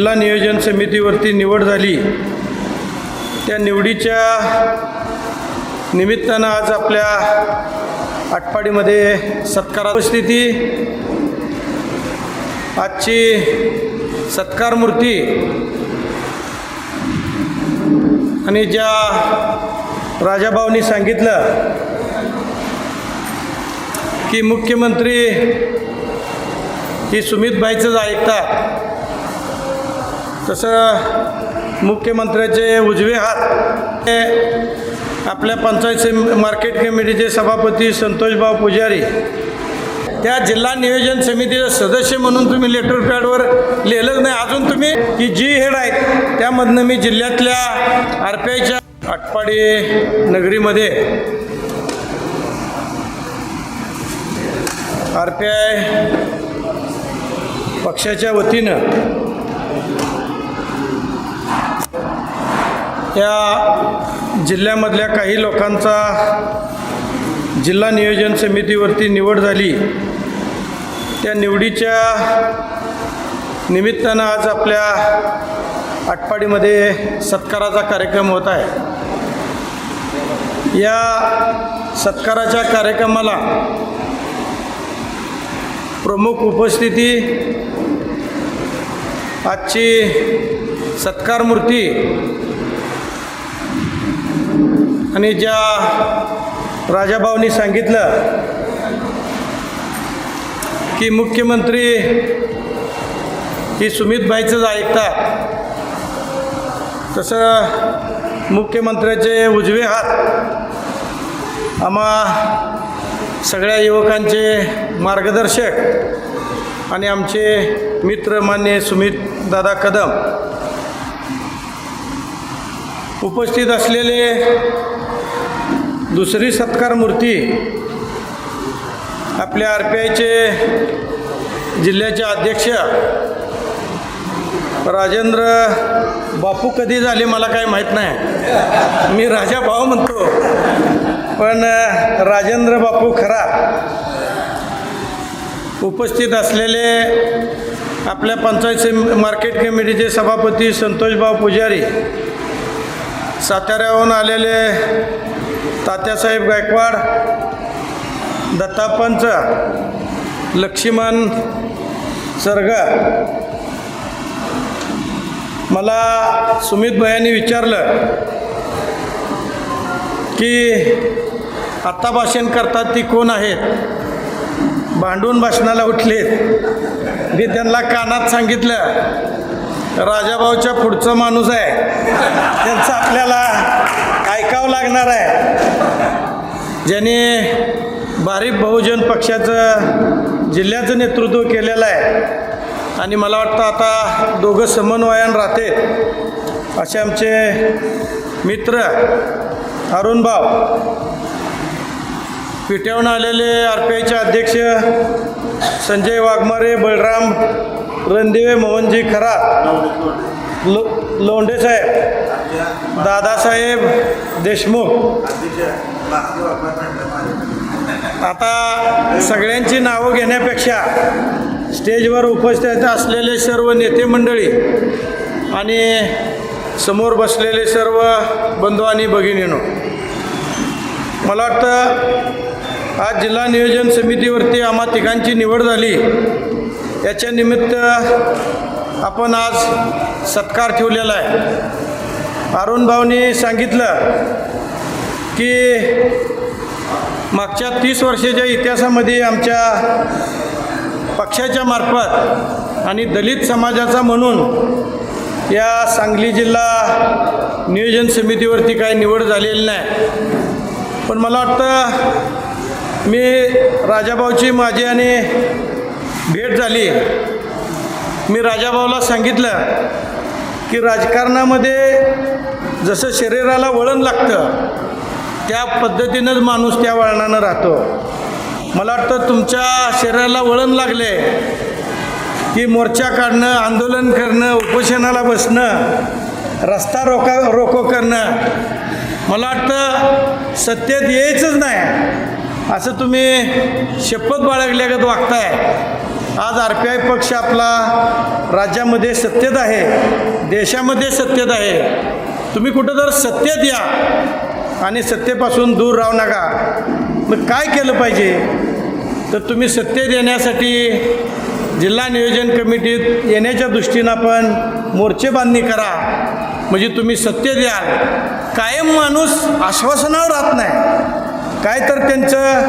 जिल्हा नियोजन समितीवरती निवड झाली. त्या निवडीच्या निमित्तानं आज आपल्या आटपाडीमध्ये सत्कारा उपस्थिती आजची सत्कार मूर्ती आणि ज्या राजाभाऊनी सांगितलं की मुख्यमंत्री ही सुमितबाईचंच ऐकतात. तसं मुख्यमंत्र्याचे उजवे हात हे आपल्या पंचायत मार्केट कमिटीचे सभापती संतोषभाऊ पुजारी. त्या जिल्हा नियोजन समितीचे सदस्य म्हणून तुम्ही लेटर पॅडवर लिहिलंच नाही. अजून तुम्ही की जी हेड आहेत त्यामधनं मी जिल्ह्यातल्या आर पी आयच्या आटपाडी नगरीमध्ये आर पी आय पक्षाच्या वतीनं या जिल्ह्यामधल्या काही लोकांचा जिल्हा नियोजन समितीवरती निवड झाली. त्या निवडीच्या निमित्तानं आज आपल्या आटपाडीमध्ये सत्काराचा कार्यक्रम होत आहे. या सत्काराच्या कार्यक्रमाला प्रमुख उपस्थिती आजची सत्कारमूर्ती आणि ज्या राजाभाऊनी सांगितलं की मुख्यमंत्री ही सुमितबाईचंच ऐकतात तसं मुख्यमंत्र्याचे उजवे हात आम्हा सगळ्या युवकांचे मार्गदर्शक आणि आमचे मित्र मान्य सुमित दादा कदम उपस्थित असलेले दुसरी सत्कार मूर्ती आपल्या आर पी आयचे जिल्ह्याचे अध्यक्ष राजेंद्र बापू कधी झाले मला काही माहीत नाही. मी राजा भाऊ म्हणतो. पण राजेंद्र बापू खरा. उपस्थित असलेले आपल्या पंचायत मार्केट कमिटीचे सभापती संतोषभाऊ पुजारी साताऱ्याहून आलेले तात्यासाहेब गायकवाड दत्तापंच लक्ष्मण सरगा. मला सुमित भयानी विचारलं की आत्ता भाषण करतात ती कोण आहेत? भांडून भाषणाला उठलेत. मी त्यांना कानात सांगितलं राजाभाऊच्या पुढचा माणूस आहे. त्यांचं आपल्याला ऐकावं लागणार आहे. ज्याने भारिप बहुजन पक्षाचं जिल्ह्याचं नेतृत्व केलेलं आहे. आणि मला वाटतं आता दोघं समन्वयान राहते असे आमचे मित्र अरुणभाऊ पिठ्याहून आलेले आर पी आयचे अध्यक्ष संजय वाघमारे बळराम रणदिवे मोहनजी खरात लो लोंढे साहेब. दादासाहेब देशमुख. आता सगळ्यांची नावं घेण्यापेक्षा स्टेजवर उपस्थित असलेले सर्व नेते मंडळी आणि समोर बसलेले सर्व बंधू आणि भगिनीनो मला वाटतं आज जिल्हा नियोजन समितीवरती आम्हा तिघांची निवड झाली. याच्या निमित्त आपण आज सत्कार ठेवलेला आहे. अरुण भाऊनी सांगितलं की मागच्या तीस वर्षाच्या इतिहासामध्ये आमच्या पक्षाच्या मार्फत आणि दलित समाजाचा म्हणून या सांगली जिल्हा नियोजन समितीवरती काही निवड झालेली नाही. पण मला वाटतं मी राजाभाऊची माझी आणि भेट झाली. मी राजाभाऊला सांगितलं की राजकारणामध्ये जसं शरीराला वळण लागतं त्या पद्धतीनंच माणूस त्या वळणानं राहतो. मला वाटतं तुमच्या शरीराला वळण लागले की मोर्चा काढणं आंदोलन करणं उपोषणाला बसणं रस्ता रोका रोको करणं मला वाटतं सत्तेत यायचंच नाही. असं तुम्ही शपथ बाळगल्यागत वागताय. आज आर पी आय पक्ष आपला राज्यामध्ये सत्तेत आहे देशामध्ये सत्तेत आहे. तुम्ही कुठं जर सत्तेत या आणि सत्तेपासून दूर राहू नका. मग काय केलं पाहिजे? तर तुम्ही सत्तेत येण्यासाठी जिल्हा नियोजन कमिटीत येण्याच्या दृष्टीनं आपण मोर्चे बांधणी करा. म्हणजे तुम्ही सत्तेत याल. कायम माणूस आश्वासनावर राहत नाही. काय तर त्यांचं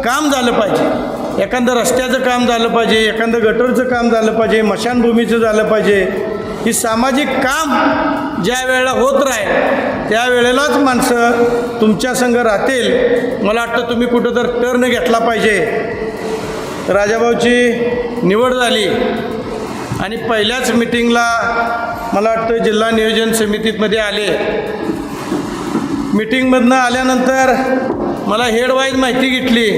काम झालं पाहिजे. एखादं रस्त्याचं काम झालं पाहिजे एखादं गटरचं काम झालं पाहिजे मशानभूमीचं झालं पाहिजे ही सामाजिक काम ज्या वेळेला होत राहील त्यावेळेलाच माणसं तुमच्या संघ राहतील. मला वाटतं तुम्ही कुठं तर टर्न घेतला पाहिजे. राजाभाऊची निवड झाली. आणि पहिल्याच मिटिंगला मला वाटतं जिल्हा नियोजन समितीमध्ये आले. मिटिंगमधनं आल्यानंतर मला हेडवाईज माहिती घेतली.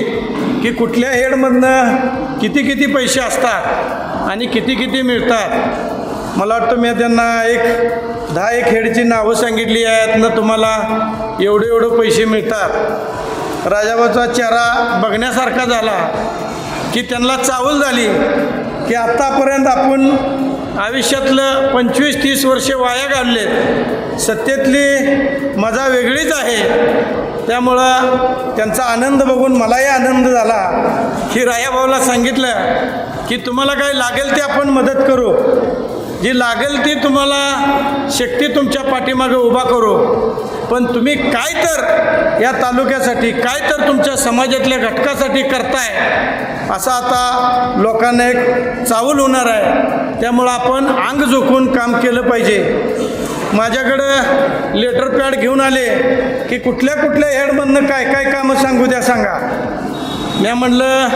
की कुठल्या हेडमधनं किती किती पैसे असतात आणि किती किती मिळतात? मला वाटतं मी त्यांना एक दहा एक हेडची नावं सांगितली आहेत ना तुम्हाला एवढे एवढे पैसे मिळतात. राजाबाचा चेहरा बघण्यासारखा झाला की त्यांना चावल झाली की आत्तापर्यंत आपण आयुष्यातलं पंचवीस तीस वर्षे वाया घालले सत्तेतली मजा वेगळीच आहे. त्यामुळं त्यांचा आनंद बघून मलाही आनंद झाला. की रायाभाऊला सांगितलं की तुम्हाला काय लागेल ते आपण मदत करू. जी लागेल ती तुम्हाला शक्ती तुमच्या पाठीमागे उभा करू. पण तुम्ही काय तर या तालुक्यासाठी काय तर तुमच्या समाजातल्या घटकासाठी करताय असं आता लोकांना एक चावल होणार आहे. त्यामुळं आपण अंग झोकून काम केलं पाहिजे. माझ्याकडं लेटर पॅड घेऊन आले की कुठल्या कुठल्या हेडमधनं काय काय कामं सांगू द्या सांगा. मी म्हणलं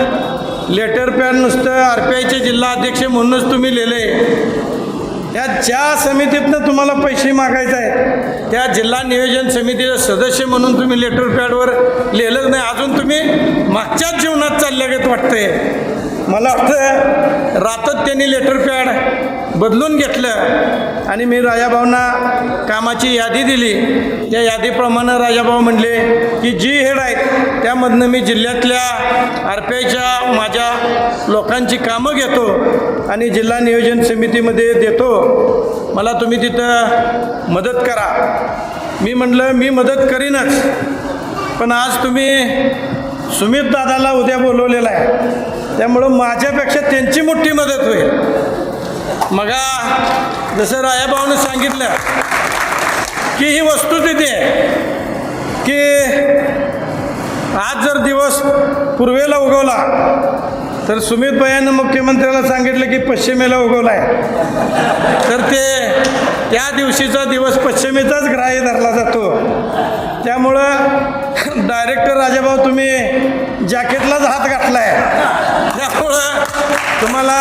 लेटर पॅड नुसतं आर पी आयचे जिल्हा अध्यक्ष म्हणूनच तुम्ही लिहिले. त्या ज्या समितीतनं तुम्हाला पैसे मागायचे आहेत त्या जिल्हा नियोजन समितीचे सदस्य म्हणून तुम्ही लेटर पॅडवर लिहिलंच नाही. अजून तुम्ही मागच्याच जीवनात चालल्यागत वाटतंय. मला वाटतं रातच त्यांनी लेटर पॅड बदलून घेतलं आणि मी राजाभाऊंना कामाची यादी दिली. त्या यादीप्रमाणे राजाभाऊ म्हणले की जी हेड आहेत त्यामधनं मी जिल्ह्यातल्या आरपीआयच्या आयच्या माझ्या लोकांची कामं घेतो आणि जिल्हा नियोजन समितीमध्ये देतो. मला तुम्ही तिथं मदत करा. मी म्हटलं मी मदत करीनच पण आज तुम्ही सुमित दादाला उद्या बोलवलेला आहे. त्यामुळं माझ्यापेक्षा त्यांची मोठी मदत होईल. मगा जसं रायाभाऊने सांगितलं की ही वस्तुस्थिती आहे की आज जर दिवस पूर्वेला उगवला तर सुमित भयानं मुख्यमंत्र्याला सांगितलं की पश्चिमेला उगवला आहे तर ते त्या दिवशीचा दिवस पश्चिमेचाच ग्राह्य धरला जातो. त्यामुळं डायरेक्टर राजाभाऊ तुम्ही जॅकेटलाच हात घातला आहे त्यामुळं तुम्हाला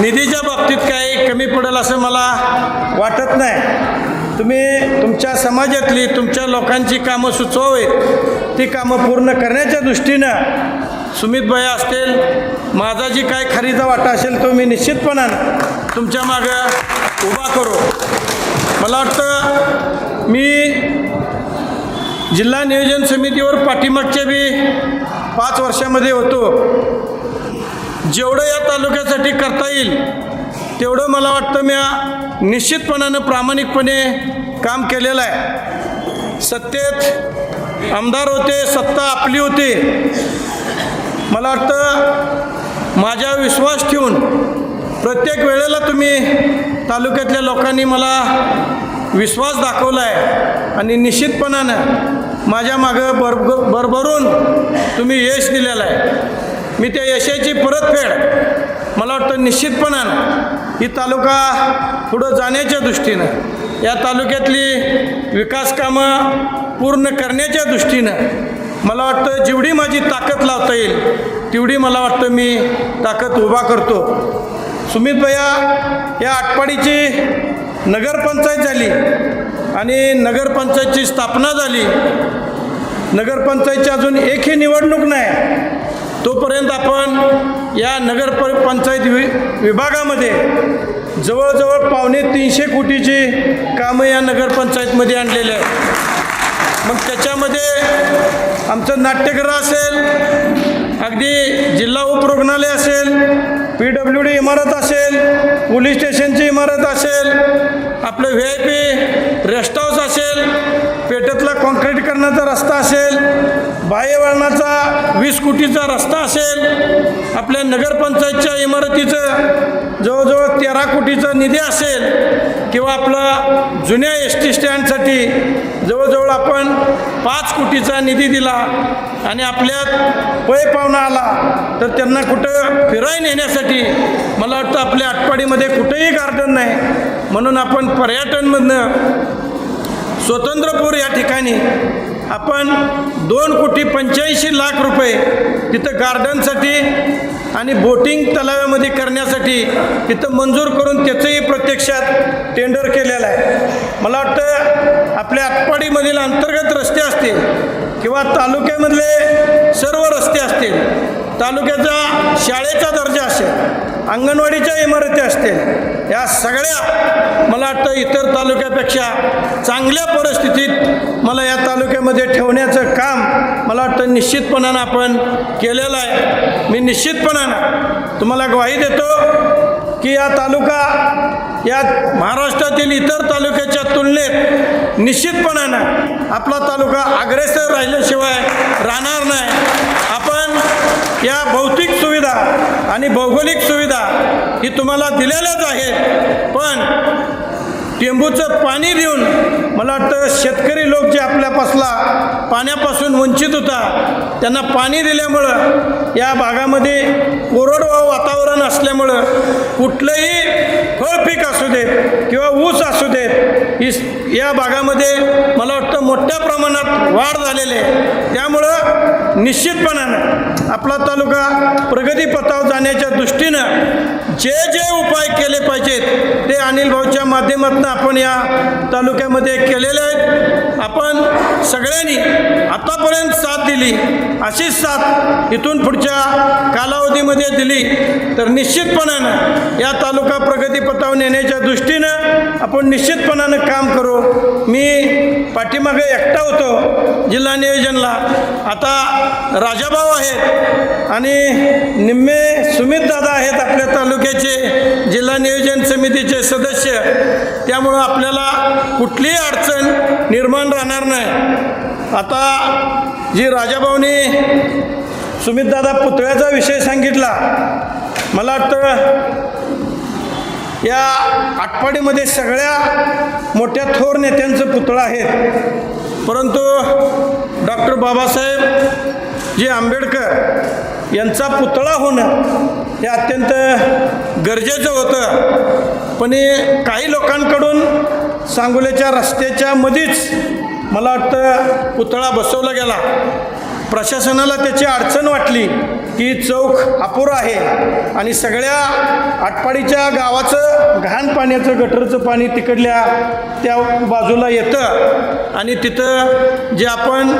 निधीच्या बाबतीत काही कमी पडेल असं मला वाटत नाही. तुम्ही तुमच्या समाजातली तुमच्या लोकांची कामं सुचवावीत. ती कामं पूर्ण करण्याच्या दृष्टीनं सुमितभाई असतील माझा जी काय खरीचा वाटा असेल तो मी निश्चितपणानं तुमच्या मागं उभा करू. मला वाटतं मी जिल्हा नियोजन समितीवर पाठीमागच्या बी पाच वर्षामध्ये होतो. जेवढं या तालुक्यासाठी करता येईल तेवढं मला वाटतं मी निश्चितपणानं प्रामाणिकपणे काम केलेलं आहे. सत्तेत आमदार होते सत्ता आपली होती. मला वाटतं माझ्या विश्वास ठेवून प्रत्येक वेळेला तुम्ही तालुक्यातल्या लोकांनी मला विश्वास दाखवला आहे आणि निश्चितपणानं माझ्या मागं बर भरभरून तुम्ही यश दिलेलं आहे. मी त्या यशाची परतफेड मला वाटतं निश्चितपणानं ही तालुका पुढं जाण्याच्या दृष्टीनं या तालुक्यातली विकास कामं पूर्ण करण्याच्या दृष्टीनं मला वाटतं जेवढी माझी ताकद लावता येईल तेवढी मला वाटतं मी ताकद उभा करतो. सुमित भैया या आटपाडीची नगरपंचायत झाली आणि नगरपंचायतची स्थापना झाली. नगरपंचायतची अजून एकही निवडणूक नाही. तोपर्यंत आपण या नगर प पंचायत वि विभागामध्ये जवळजवळ पावणे तीनशे कोटीची कामं या नगरपंचायतमध्ये आणलेली आहेत. मग त्याच्यामध्ये आमचं नाट्यगृह असेल अगदी जिल्हा उपरुग्णालय असेल पी डब्ल्यू डी इमारत असेल पोलीस स्टेशनची इमारत असेल आपलं V I P rest house असेल काँक्रीट कॉन्क्रीटीकरणाचा रस्ता असेल बाह्यवळणाचा वीस कोटीचा रस्ता असेल आपल्या नगरपंचायतच्या इमारतीचं जवळजवळ तेरा कोटीचा निधी असेल किंवा आपला जुन्या एस टी स्टँडसाठी जवळजवळ आपण पाच कोटीचा निधी दिला आणि आपल्यात पै पाहुणा आला तर त्यांना कुठं फिराय नेण्यासाठी मला वाटतं आपल्या आटपाडीमध्ये कुठेही गार्डन नाही. म्हणून आपण पर्यटनमधनं स्वतंत्रपूर या ठिकाणी आपण दोन कोटी पंच्याऐंशी लाख रुपये तिथं गार्डनसाठी आणि बोटिंग तलाव्यामध्ये करण्यासाठी तिथं मंजूर करून त्याचंही प्रत्यक्षात टेंडर केलेलं आहे. मला वाटतं आपल्या आटपाडीमधील अंतर्गत रस्ते असतील किंवा तालुक्यामधले सर्व रस्ते असतील तालुक्याचा शाळेचा दर्जा असेल अंगणवाडीच्या इमारती असतील या सगळ्या मला वाटतं इतर तालुक्यापेक्षा चांगल्या परिस्थितीत मला या तालुक्यामध्ये ठेवण्याचं काम मला वाटतं निश्चितपणानं आपण केलेलं आहे. मी निश्चितपणानं तुम्हाला ग्वाही देतो की या तालुका या महाराष्ट्रातील इतर तालुक्याच्या तुलनेत निश्चितपणानं आपला तालुका अग्रेसर राहिल्याशिवाय राहणार नाही. आपण या भौतिक सुविधा आणि भौगोलिक सुविधा ही तुम्हाला दिलेल्याच आहेत. पण टेंबूचं पाणी देऊन मला वाटतं शेतकरी लोक जे आपल्यापासला पाण्यापासून वंचित होता त्यांना पाणी दिल्यामुळं या भागामध्ये कोरडवाहू वातावरण असल्यामुळं कुठलंही फळ पीक असू देत किंवा ऊस असू देत इस या भागामध्ये मला वाटतं मोठ्या प्रमाणात वाढ झालेली आहे. त्यामुळं निश्चितपणानं आपला तालुका प्रगतीपथावर जाण्याच्या दृष्टीनं जे जे उपाय केले पाहिजेत ते अनिल भाऊच्या माध्यमातून आपण या तालुक्यामध्ये केलेले आहेत. आपण सगळ्यांनी आतापर्यंत साथ दिली. अशीच साथ इथून पुढच्या कालावधीमध्ये दिली तर निश्चितपणानं या तालुका प्रगतीपथावर नेण्याच्या दृष्टीनं आपण निश्चितपणानं काम करू. मी पाठीमागे एकटा होतो जिल्हा नियोजनला. आता राजाभाऊ आहेत आणि निम्मे सुमित दादा आहेत आपल्या तालुक्याचे जिल्हा नियोजन समितीचे सदस्य. त्यामुळं आपल्याला कुठलीही अडचण निर्माण राहणार नाही. आता जी राजाभाऊनी सुमितदादा पुतळ्याचा विषय सांगितला. मला वाटतं या आटपाडीमध्ये सगळ्या मोठ्या थोर नेत्यांचं पुतळं आहेत. परंतु डॉक्टर बाबासाहेब जे आंबेडकर यांचा पुतळा होणं हे अत्यंत गरजेचं होतं. पण हे काही लोकांकडून सांगोल्याच्या रस्त्याच्या मध्येच मला वाटतं पुतळा बसवला गेला. प्रशासनाला त्याची अडचण वाटली की चौक अपुरा आहे आणि सगळ्या आटपाडीच्या गावाचं घाण पाण्याचं गटरचं पाणी तिकडल्या त्या बाजूला येतं. आणि तिथं जे आपण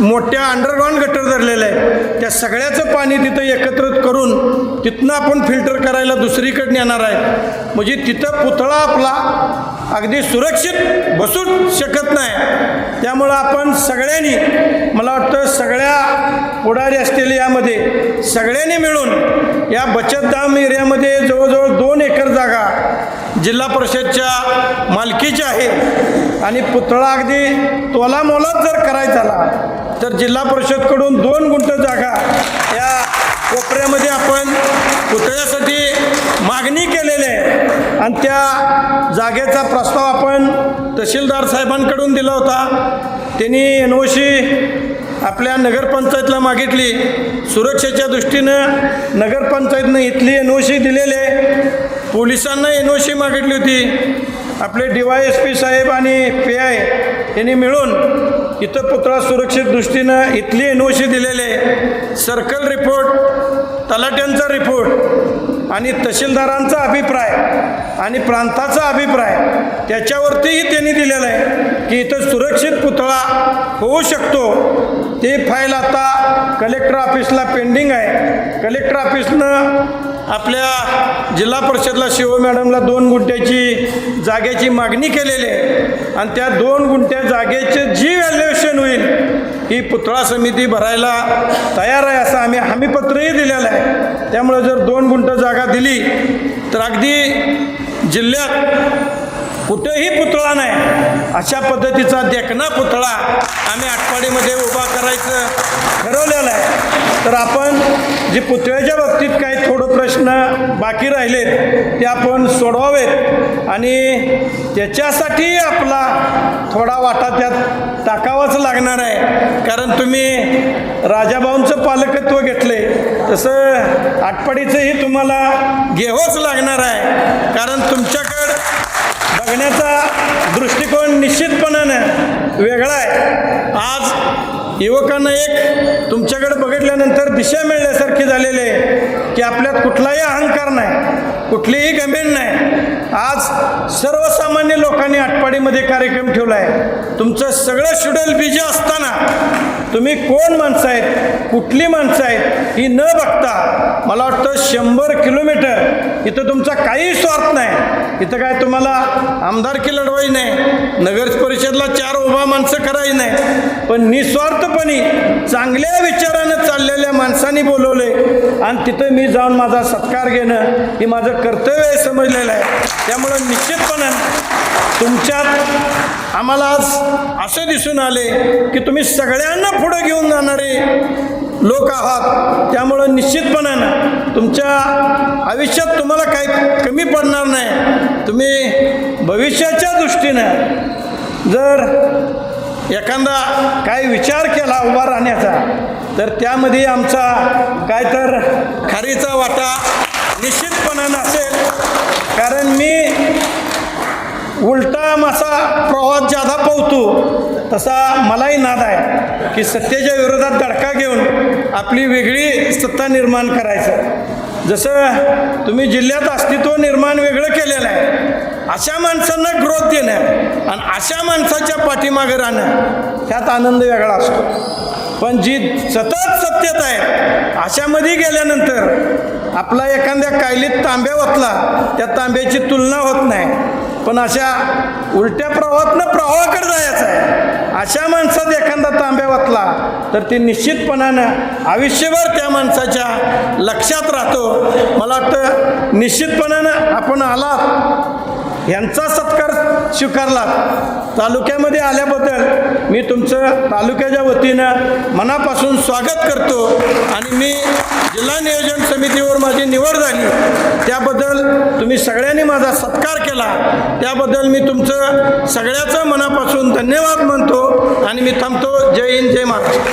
मोठ्या अंडरग्राऊंड गटर धरलेलं आहे त्या सगळ्याचं पाणी तिथं एकत्रित करून तिथनं आपण फिल्टर करायला दुसरीकडे नेणार आहे. म्हणजे तिथं पुतळा आपला अगदी सुरक्षित बसू शकत नाही. त्यामुळं आपण सगळ्यांनी मला वाटतं सगळ्या पुढारी असतील यामध्ये सगळ्यांनी मिळून या बचतधाम एरियामध्ये जवळजवळ दोन एकर जागा जिल्हा परिषदच्या मालकीच्या आहे. आणि पुतळा अगदी तोलामोलाच जर करायचा आला तर जिल्हा परिषदकडून दोन गुंठ जागा या कोपऱ्यामध्ये आपण पुतळ्यासाठी मागणी केलेली आहे. आणि त्या जागेचा प्रस्ताव आपण तहसीलदार साहेबांकडून दिला होता. त्यांनी एन ओ सी आपल्या नगरपंचायतला मागितली. सुरक्षेच्या दृष्टीनं नगरपंचायतनं इथली एन ओ सी दिलेले पोलिसांना एन ओ सी मागितली होती. आपले डी वाय एस पी साहेब आणि पी आय यांनी मिळून इथं पुतळा सुरक्षित दृष्टीनं इथली एन ओ सी दिलेले सर्कल रिपोर्ट तलाट्यांचा रिपोर्ट आणि तहसीलदारांचा अभिप्राय आणि प्रांताचा अभिप्राय त्याच्यावरतीही त्यांनी दिलेलं आहे की इथं सुरक्षित पुतळा होऊ शकतो. ते फाईल आता कलेक्टर ऑफिसला पेंडिंग आहे. कलेक्टर ऑफिसनं आपल्या जिल्हा परिषदला शिव मॅडमला दोन गुंठ्याची जागेची मागणी केलेली आहे. आणि त्या दोन गुंठ्या जागेचे जी व्हॅल्युएशन होईल ही पुतळा समिती भरायला तयार आहे असं आम्ही हमीपत्रही दिलेलं आहे. त्यामुळे जर दोन गुंठ जागा दिली तर अगदी जिल्ह्यात कुठेही पुतळा नाही. अशा पद्धतीचा देखना पुतळा आम्ही आटपाडीमध्ये उभा करायचं ठरवलेलं आहे. तर आपण जे पुतळ्याच्या बाबतीत काही थोडं प्रश्न बाकी राहिलेत ते आपण सोडवावेत. आणि त्याच्यासाठी आपला थोडा वाटा त्यात टाकावाच लागणार आहे. कारण तुम्ही राजाभाऊंचं पालकत्व घेतले तसं आटपाडीचंही तुम्हाला घ्यावंच लागणार आहे. कारण तुमच्याकडं बघण्याचा दृष्टिकोन निश्चितपणानं वेगळा आहे. आज युवकांना एक तुमच्याकडे बघितल्यानंतर दिशा मिळण्यासारखी झालेली आहे की आपल्यात कुठलाही अहंकार नाही कुठलीही गंभीर नाही. आज सर्वसामान्य लोकांनी आटपाडीमध्ये कार्यक्रम ठेवला आहे तुमचं सगळं शेड्यूल बिजी असताना तुम्ही कोण माणसं आहेत कुठली माणसं आहेत ही न बघता मला वाटतं शंभर किलोमीटर इथं तुमचा काही स्वार्थ नाही. इथं काय तुम्हाला आमदारकी लढवायची नाही नगर परिषदला चार उभा माणसं करायची नाही. पण निस्वार्थपणे चांगल्या विचारानं चाललेल्या माणसांनी बोलवले आणि तिथं मी जाऊन माझा सत्कार घेणं हे माझं कर्तव्य आहे समजलेलं आहे. त्यामुळं निश्चितपणे तुमच्यात आम्हाला आज असं दिसून आले की तुम्ही सगळ्यांना पुढं घेऊन जाणारे लोक आहात. त्यामुळं निश्चितपणानं तुमच्या आयुष्यात तुम्हाला काही कमी पडणार नाही. तुम्ही भविष्याच्या दृष्टीनं जर एखादा काही विचार केला उभा राहण्याचा तर त्यामध्ये आमचा काय तर खारीचा वाटा निश्चितपणानं असेल कारण मी उलटा मासा प्रवास ज्यादा पवतो तसा मलाही नाद आहे की सत्तेच्या विरोधात धडका घेऊन आपली वेगळी सत्ता निर्माण करायचं. जसं तुम्ही जिल्ह्यात अस्तित्व निर्माण वेगळं केलेलं आहे अशा माणसांना ग्रोथ देणं आणि अशा माणसाच्या पाठीमागे राहणं त्यात आनंद वेगळा असतो. पण जी सतत सत्यता आहे अशामध्ये गेल्यानंतर आपला एखाद्या कायलीत तांब्या ओतला त्या तांब्याची तुलना होत नाही. पण अशा उलट्या प्रवाहातनं प्रवाहाकडे जायचं आहे. अशा माणसात एखादा तांब्या वाचला तर ती निश्चितपणानं आयुष्यभर त्या माणसाच्या लक्षात राहतो. मला वाटतं निश्चितपणानं आपण आलात. यांचा सत्कार स्वीकारला. तालुक्यामध्ये आल्याबद्दल मी तुमचं तालुक्याच्या वतीनं मनापासून स्वागत करतो आणि मी जिल्हा नियोजन समितीवर माझी निवड झाली. त्याबद्दल तुम्ही सगळ्यांनी माझा सत्कार केला. त्याबद्दल मी तुमचं सगळ्याचं मनापासून धन्यवाद म्हणतो आणि मी थांबतो. जय हिंद जय महाराष्ट्र.